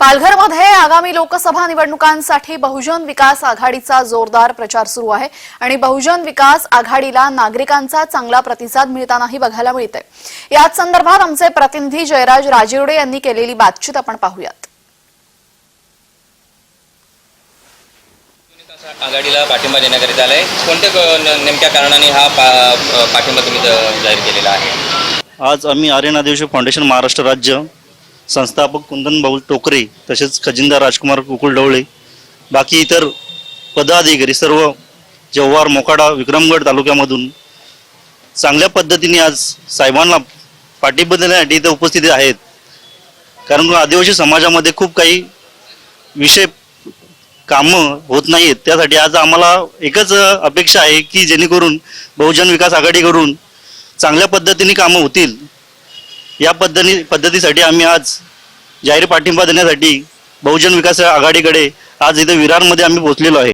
पालघरमध्ये आगामी लोकसभा निवडणुकांसाठी बहुजन विकास आघाडीचा जोरदार प्रचार सुरू आहे. आणि बहुजन विकास आघाडीला नागरिकांचा चांगला प्रतिसाद मिळतानाही बघायला मिळतंय. याच संदर्भात आमचे प्रतिनिधी जयराज राजिवडे यांनी केलेली बातचीत आपण पाहूयात. आघाडीला पाठिंबा देण्याकरिता आलाय. कोणत्या नेमक्या कारणाने हा पाठिंबा तुम्ही जाहीर केलेला आहे? आज आम्ही आर्यन आदिवासी फाउंडेशन महाराष्ट्र राज्य संस्थापक कुंदन भाऊ टोकरे तसेच खजिनदार राजकुमार कुकुल ढवळे बाकी इतर पदाधिकारी सर्व जव्हार मोकाडा विक्रमगड तालुक्यामधून चांगल्या पद्धतीने आज साहेबांना पाठिंबा देण्यासाठी इथं उपस्थित आहेत. कारण आदिवासी समाजामध्ये खूप काही विषय कामं होत नाहीत त्यासाठी आज आम्हाला एकच अपेक्षा आहे की जेणेकरून बहुजन विकास आघाडीकडून चांगल्या पद्धतीने कामं होतील. या पद्धती पद्धतीसाठी आम्ही आज जाहीर पाठिंबा देण्यासाठी बहुजन विकास आघाडीकडे आज इथं विरारमध्ये आम्ही पोहोचलेलो आहे.